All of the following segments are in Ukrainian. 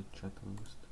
відчату вивести.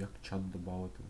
Як чат додати?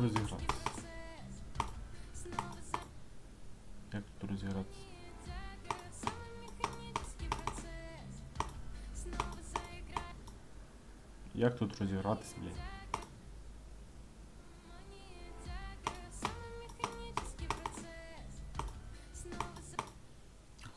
Треба розігратися. Як тут розігратися? Як тут розігратися, блядь?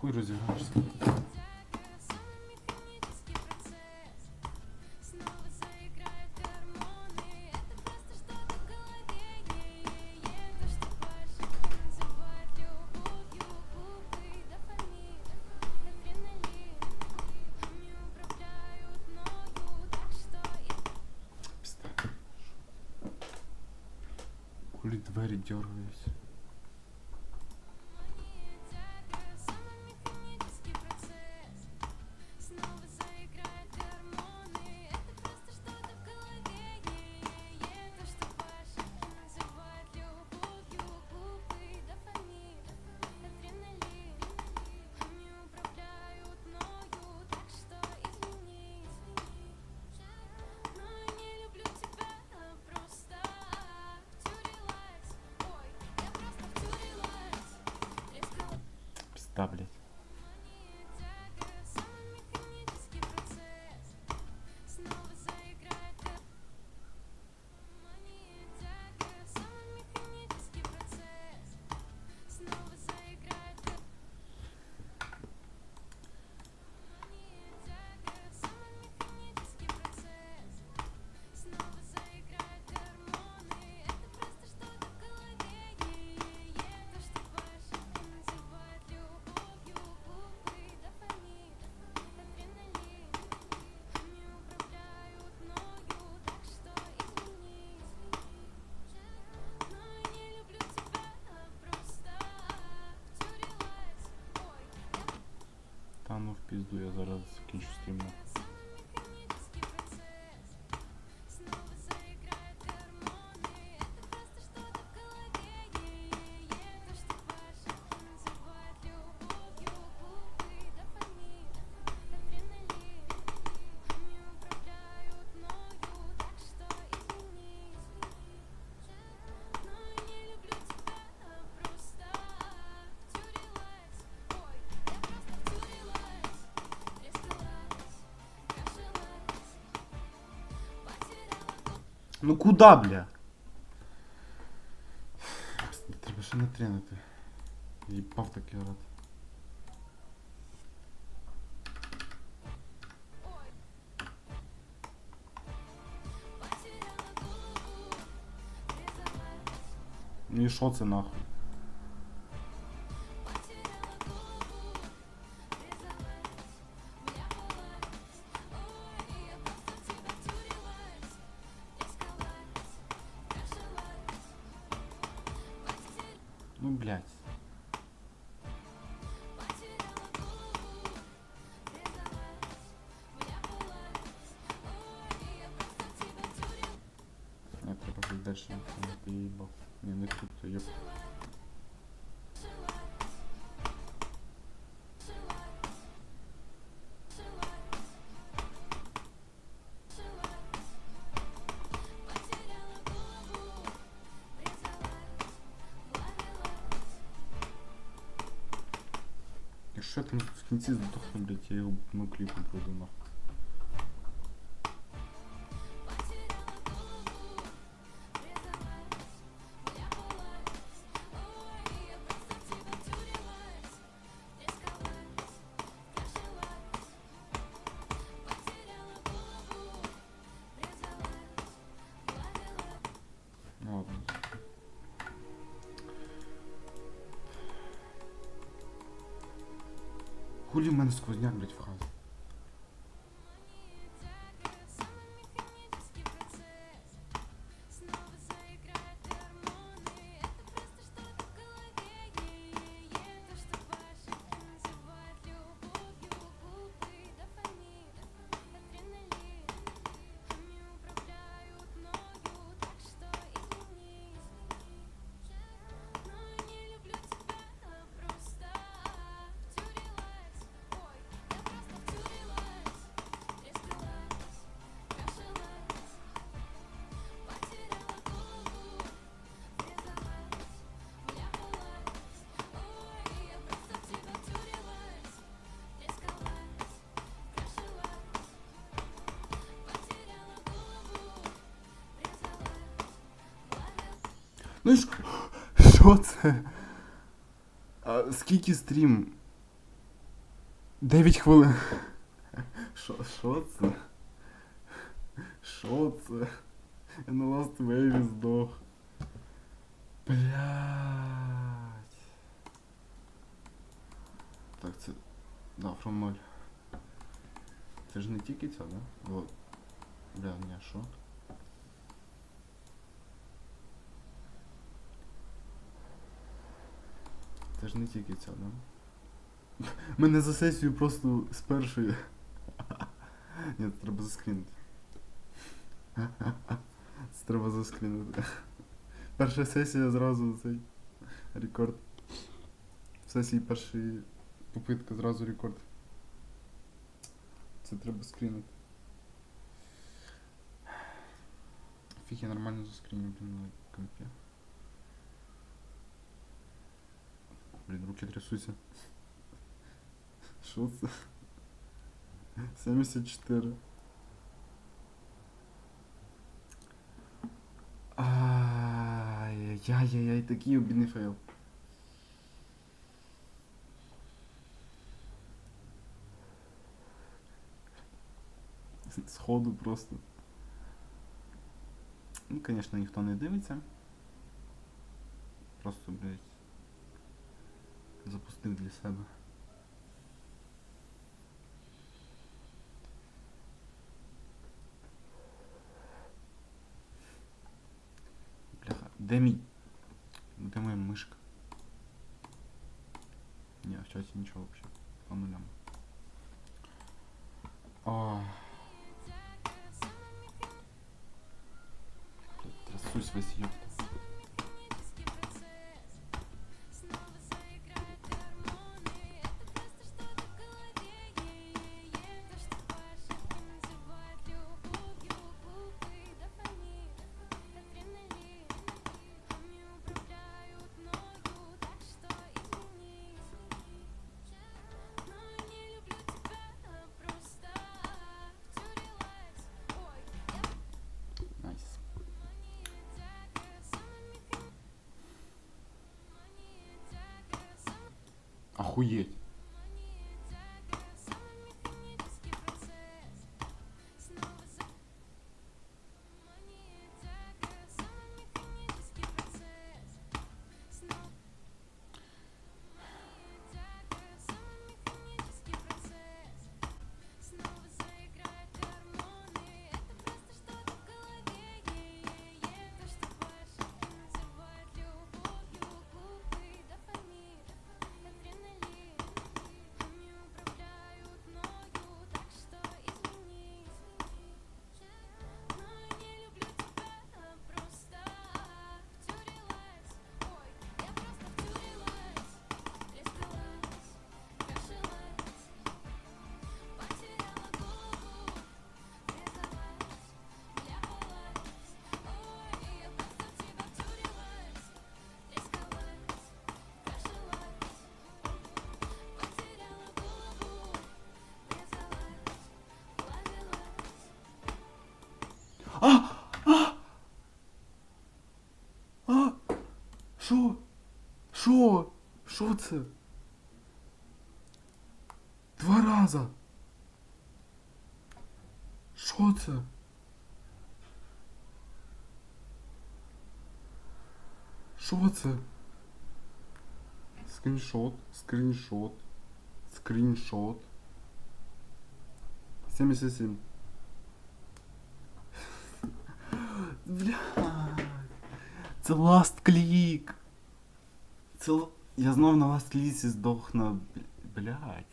Хуй розіграєшся. Хули двері дергаються. Та, блядь. Ну в пізду, я зараз закінчу стрім. Ну куда, бля? Треба ще натренити. Їбав такий рад. І що це нахуй? Я там в кінці здохну, блядь, я його на кліпом пройду. Ну і що? Це? А, скільки стрім? 9 хвилин. Що, що це? Що це? Я на Last Wave здох. Блять. Так, це. Да, from 0. Це ж не тільки ця, да? Вот. Бля, ні, що? Це ж не тільки ця, да? Мене за сесію просто з першої. Ні, треба заскрінити. Це треба заскрінити. Перша сесія зразу цей рекорд. В сесії першої попитки зразу рекорд. Це треба скрінити. Фіг я нормально заскріню, блін, на компі. Блін, руки трясуться. Що це? 74. Ай-яй-яй-яй, такий обідний фейл. Сходу просто. Ну, конечно, ніхто не дивиться. Просто, блядь, Запустив для себе. Бляха, де мій? Де моя мишка? Ні, в чаті нічого взагалі. По нулям. О. Трясусь весь ёпта. Охуеть. це? Два раза. Що це? Що це? Скріншот, скріншот, скріншот. 77. Бля. Це last click. Це... Я знов на last кліці здох на... бл- Блядь.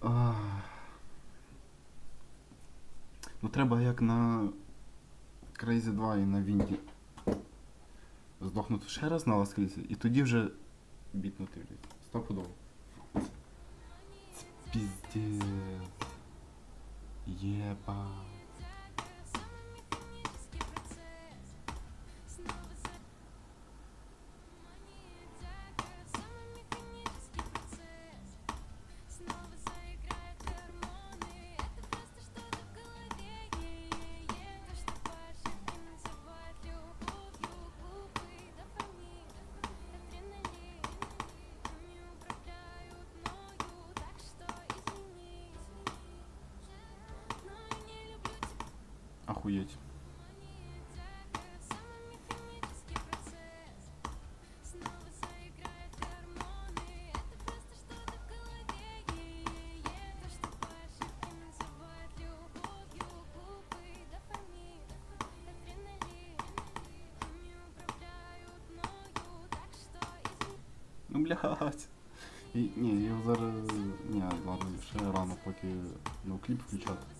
Ах. Ну треба як на Crazy 2 і на Вінді. Здохнути ще раз на last кліці і тоді вже бітнути, блядь. Стопудово. Це піздець. Єба. Охуеть. Ну блядь. І, ні, я зараз. Ні, ладно, ще рано поки ну, кліп включати.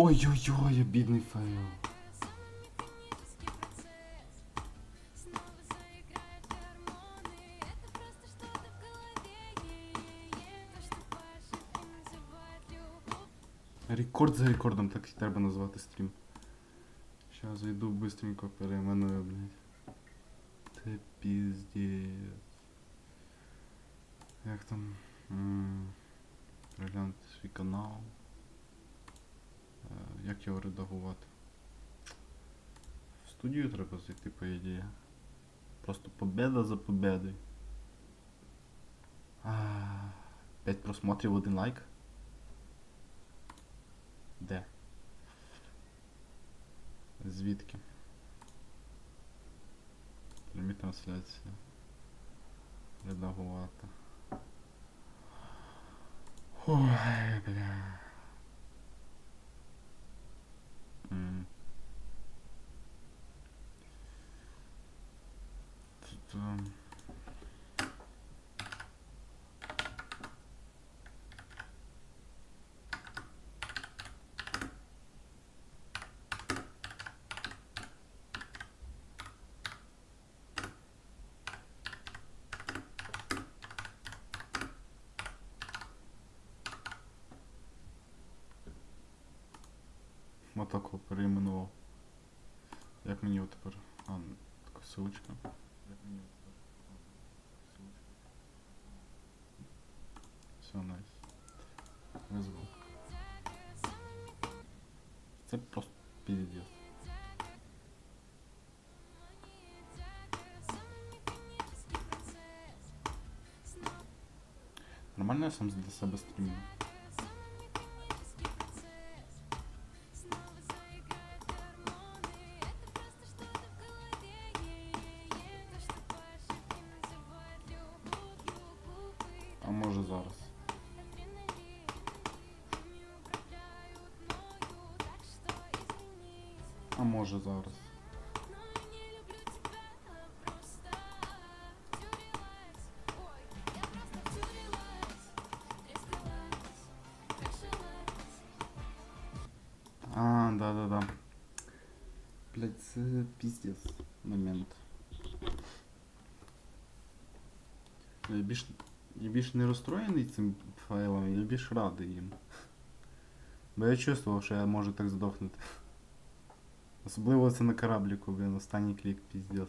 Ой-ой-ой, бідний фейл. Рекорд за рекордом, так і треба назвати стрім. Щас зайду быстренько перейменую, блядь. Це піздець. Як там? М, Переглянути свій канал. Е, Як його редагувати? В студію треба зайти, по ідеї. Просто победа за победою. А, П'ять просмотрів, один лайк. Де? Звідки? Прямі трансляція. Редагувати. Ой, бля. М. Тут, Отако перейменував. Як мені от тепер. А, ну, така силочка. Як мені от тепер. Силочка. Все, найс. Визвав. Це просто піздец. Нормально я сам для себе стрімлю? Більш, я більш не розстроєний цим файлом, я більш радий їм. Бо я чувствував, що я можу так здохнути. Особливо це на корабліку, блін, останній клік, піздец.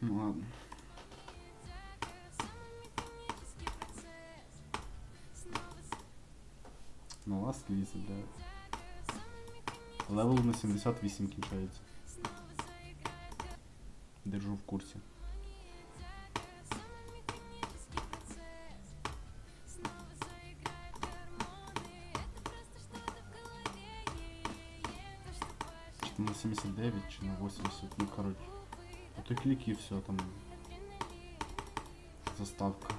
Ну ладно. Ну ласки віси, блядь. Левел на 78 кінчається. Держу в курсі. 9 чи на 80, ну коротше. А то клик і все там заставка.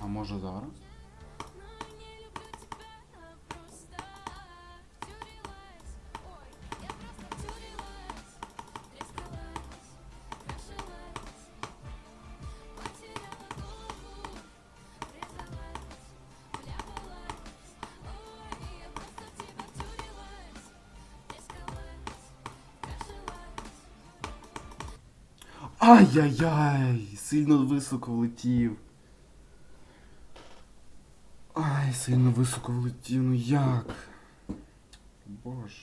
А може зараз? Ай-яй-яй! Сильно високо влетів. Ай, сильно високо влетів, ну як? Боже.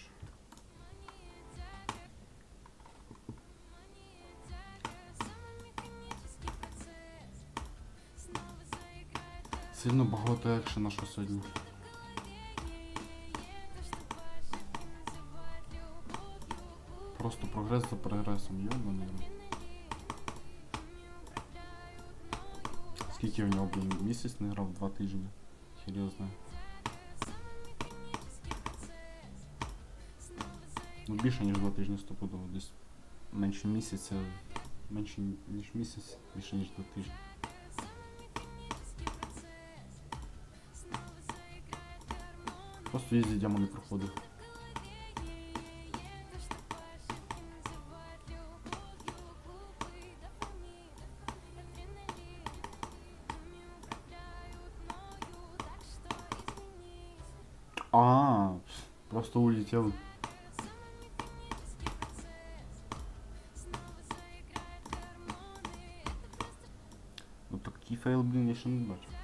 Сильно багато екшена, що сьогодні. Просто прогрес за прогресом, йобаний. Скільки в нього, блін, місяць не грав, два тижні. Серйозно. Ну більше ніж два тижні стопудово. Десь менше місяця. Менше ніж місяць, більше ніж два тижні. Просто їздить дямо не проходив. Улетел. Ну так фейл, блин, я ще не бачив.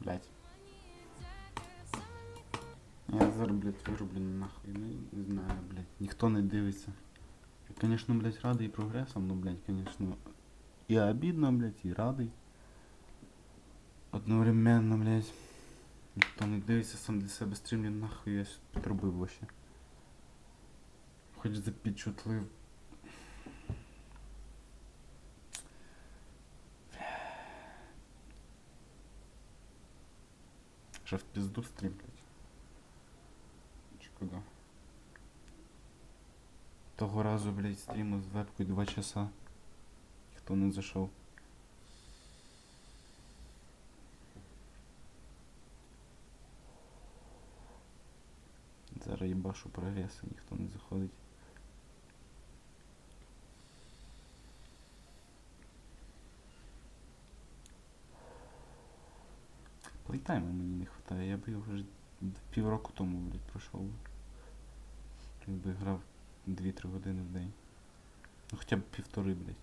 Блять. Я зараз, блядь, вироблю нахуй. Ну, не знаю, блядь. Ніхто не дивиться. Я, конечно, блядь, радий прогресом, ну, блядь, конечно. І обідно, блядь, і радий. Одновременно, блядь. Ніхто не дивиться сам для себе стрімлю, нахуй я підробив вообще. Хоч запідчутлив. Що в пізду стрім, блядь. Чи куди? Того разу, блядь, стріму з вебкою 2 часа. Хто не зайшов. Зараз їбашу прогреси, ніхто не заходить. Плейтайму мені не вистачає, я б його вже півроку тому, блядь, пройшов. би. Якби грав 2-3 години в день. Ну хоча б півтори, блядь.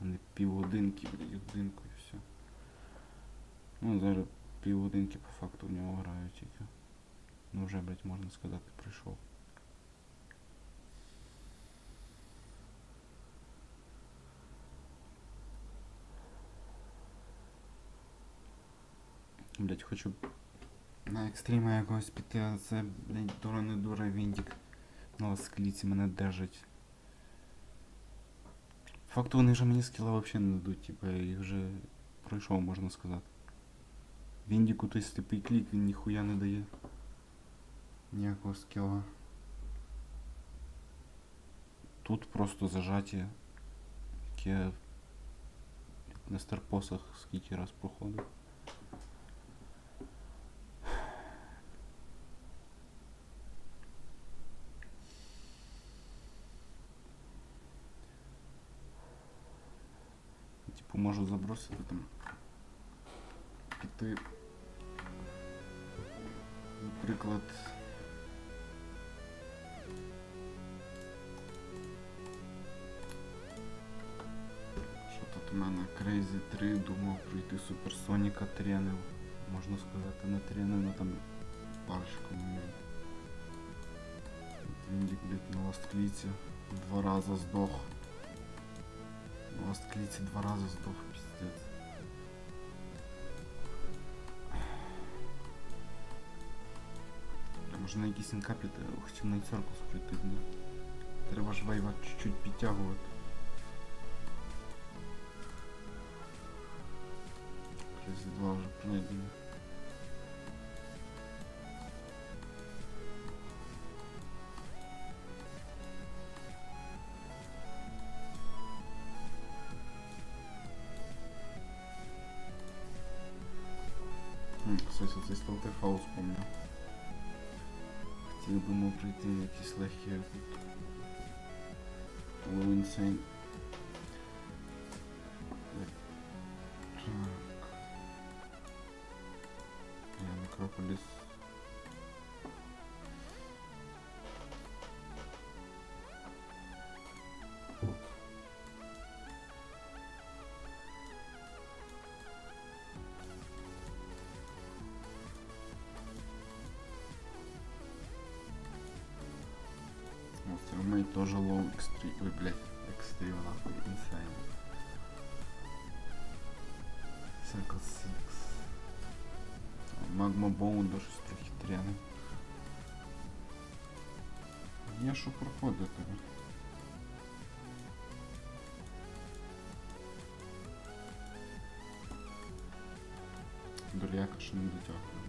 А не півгодинки, блядь, годинку і все. Ну, зараз півгодинки по факту в нього граю тільки. Ну вже, блядь, можна сказати, прийшов. Блять, хочу на екстріма якогось піти, а це, блядь, дура не дура Віндік. На скліці мене держить. Факту вони вже мені скіла взагалі не дадуть, типа їх вже пройшов, можна сказати. Віндіку той сліпий клік, він ніхуя не дає. Ніякого скіла. Тут просто зажаті, яке на старпосах скільки раз проходив. Типу можу забросити там. Піти. Наприклад. Що тут у мене Crazy 3 думав пройти Суперсоніка тренив. Можна сказати, не тренив, але там парочку момент. Віндік, блядь, на ласткліці два рази здох. На ласткліці два рази здох, піздець. А Може на якийсь інкапі та хотів на церкву пройти, ну. Треба ж вайва чуть-чуть підтягувати. Плюс два вже пройдені. Всъщност се Сталтер Хал спомня. Стига да му прийти някакви с лехи от Low Insane. Е, е- е Некрополис. Магма Боун до щось трохи тряне. Є що проходити. Доляка ще не дотягує.